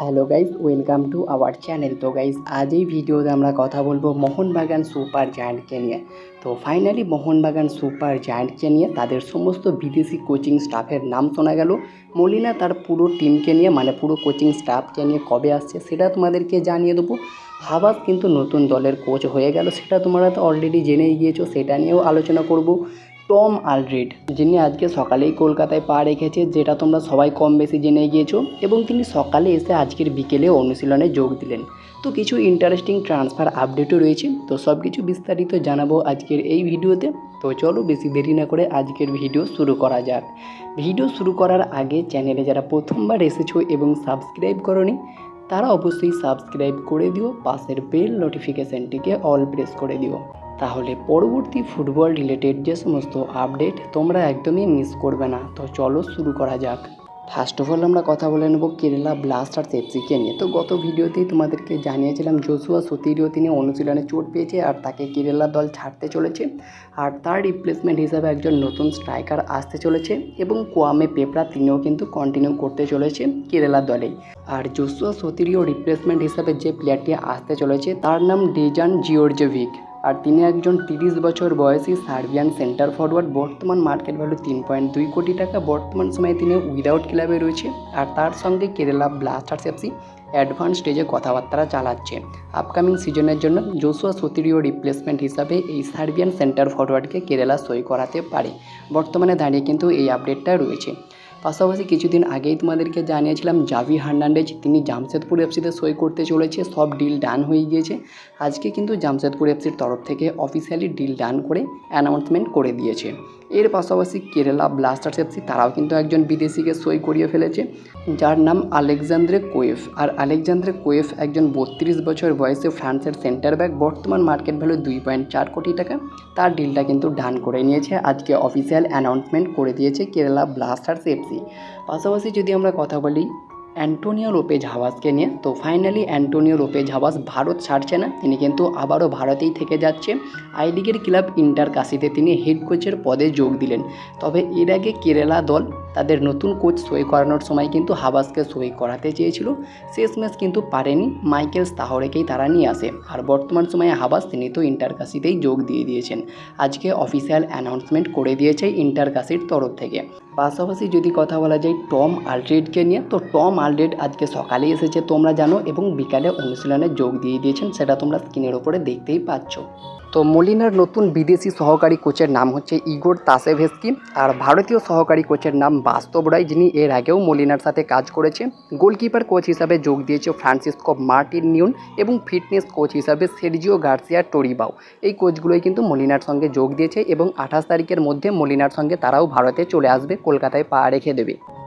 Hello guys welcome to our channel. তো guys আজ এই ভিডিওতে আমরা কথা বলব মোহনবাগান সুপার জায়ান্টকে নিয়ে। তো ফাইনালি মোহনবাগান সুপার জায়ান্টকে নিয়ে তাদের সমস্ত বিদেশি কোচিং স্টাফের নাম শোনা গেল। মলিনা তার পুরো টিমকে নিয়ে মানে পুরো কোচিং স্টাফকে নিয়ে কবে আসছে সেটা তোমাদেরকে জানিয়ে দেবো। হাবাস কিন্তু নতুন দলের কোচ হয়ে গেল, সেটা তোমরা তো অলরেডি জেনেই গিয়েছো, সেটা নিয়েও আলোচনা করব। টম আলরেড যিনি আজকে সকালেই কলকাতায় পা রেখেছে, যেটা তোমরা সবাই কম বেশি জেনে গিয়েছো, এবং তিনি সকালে এসে আজকের বিকেলে অনুশীলনে যোগ দিলেন। তো কিছু ইন্টারেস্টিং ট্রান্সফার আপডেটও রয়েছে, তো সব কিছু বিস্তারিত জানাব আজকের এই ভিডিওতে। তো চলো বেশি দেরি না করে আজকের ভিডিও শুরু করা যাক। ভিডিও শুরু করার আগে চ্যানেলে যারা প্রথমবার এসেছ এবং সাবস্ক্রাইব করনি, তারা অবশ্যই সাবস্ক্রাইব করে দিও, পাশের বেল নোটিফিকেশানটিকে অল প্রেস করে দিও। তাহলে পরবর্তী ফুটবল রিলেটেড যে সমস্ত আপডেট তোমরা একদমই মিস করবে না। তো চলো শুরু করা যাক। ফার্স্ট অফ অল আমরা কথা বলে নেব কেরালা ব্লাস্টার্স এফসিকে নিয়ে। তো গত ভিডিওতেই তোমাদেরকে জানিয়েছিলাম জোসুয়া সতীরিও তিনি অনুশীলনে চোট পেয়েছে আর তাকে কেরালা দল ছাড়তে চলেছে। আর তার রিপ্লেসমেন্ট হিসাবে একজন নতুন স্ট্রাইকার আসতে চলেছে এবং কোয়ামে পেপরা তিনিও কিন্তু কন্টিনিউ করতে চলেছে কেরালা দলেই আর জোসুয়া সতীরিও রিপ্লেসমেন্ট হিসাবে যে প্লেয়ারটি আসতে চলেছে তার নাম ডেজান জিওর্জেভিক আর তিনি একজন তিরিশ বছর বয়সী সার্বিয়ান সেন্টার ফরওয়ার্ড, বর্তমান মার্কেট ভ্যালু তিন পয়েন্ট দুই কোটি টাকা। বর্তমান সময়ে তিনি উইদাউট ক্লাবে রয়েছে আর তার সঙ্গে কেরালা ব্লাস্টার্স এফসি অ্যাডভান্স স্টেজে কথাবার্তা চালাচ্ছে। আপকামিং সিজনের জন্য জোসুয়া সতিরিও রিপ্লেসমেন্ট হিসাবে এই সার্বিয়ান সেন্টার ফরওয়ার্ডকে কেরালা সই করাতে পারে। বর্তমানে দাঁড়িয়ে কিন্তু এই আপডেটটা রয়েছে। পাশাপাশি কিছুদিন আগেই তোমাদেরকে জানিয়েছিলাম, জাভি হার্নান্ডেজ তিনি জামশেদপুর এফসিতে সই করতে চলেছে। সব ডিল ডান হয়ে গিয়েছে। আজকে কিন্তু জামশেদপুর এফসির তরফ থেকে অফিসিয়ালি ডিল ডান করে অ্যানাউন্সমেন্ট করে দিয়েছে। এর পাশাপাশি কেরালা ব্লাস্টার্স এফসি, তারাও কিন্তু একজন বিদেশিকে সই করিয়ে ফেলেছে, যার নাম আলেকজান্দ্রে কোয়েফ। আর আলেকজান্দ্রে কোয়েফ একজন বত্রিশ বছর বয়সে ফ্রান্সের সেন্টার ব্যাক বর্তমান মার্কেট ভ্যালু দুই পয়েন্ট চার কোটি টাকা। তার ডিলটা কিন্তু ডান করে নিয়েছে। আজকে অফিসিয়াল অ্যানাউন্সমেন্ট করে দিয়েছে কেরালা ব্লাস্টার্স এফসি। পাশাপাশি যদি আমরা কথা বলি অ্যান্টোনিও লোপেজ হাওয়াসকে নিয়ে। তো finally Antonio Lopez Habas Bharat ছাড়ছে না, তিনি কিন্তু আবারও ভারতেই থেকে যাচ্ছে। আই লিগের ক্লাব ইন্টার কাশিতে তিনি হেড কোচের পদে যোগ দিলেন। তবে এর আগে কেরালা দল তাদের নতুন কোচ সই করানোর সময় কিন্তু হাবাসকে সই করাতে চেয়েছিল। শেষমেশ কিন্তু পারেনি, মাইকেল তাহরেকেই তারা নিয়ে আসে। আর বর্তমান সময়ে হাবাস তিনি তো ইন্টার কাশিতেই যোগ দিয়ে দিয়েছেন। আজকে অফিসিয়াল অ্যানাউন্সমেন্ট করে দিয়েছে ইন্টার কাশির তরফ থেকে। পাশাপাশি যদি কথা বলা যায় টম আলড্রেডকে নিয়ে, তো টম আলড্রেড আজকে সকালে এসেছে, তোমরা জানো, এবং বিকালে অনুশীলনে যোগ দিয়ে দিয়েছেন, সেটা তোমরা স্ক্রিনের ওপরে দেখতেই পাচ্ছ। তো মলিনার নতুন বিদেশি সহকারী কোচের নাম হচ্ছে ইগোর তাসেভেস্কি, আর ভারতীয় সহকারী কোচের নাম বাস্তব রায়, যিনি এর আগেও মলিনার সাথে কাজ করেছে গোলকিপার কোচ হিসাবে যোগ দিয়েছে ফ্রান্সিসকো মার্টিন নিউন এবং ফিটনেস কোচ হিসাবে সের্জিও গার্সিয়া টোরিবাও। এই কোচগুলোই কিন্তু মলিনার সঙ্গে যোগ দিয়েছে এবং আঠাশ তারিখের মধ্যে মলিনার সঙ্গে তারাও ভারতে চলে আসবে, কলকাতায় পা রেখে দেবে।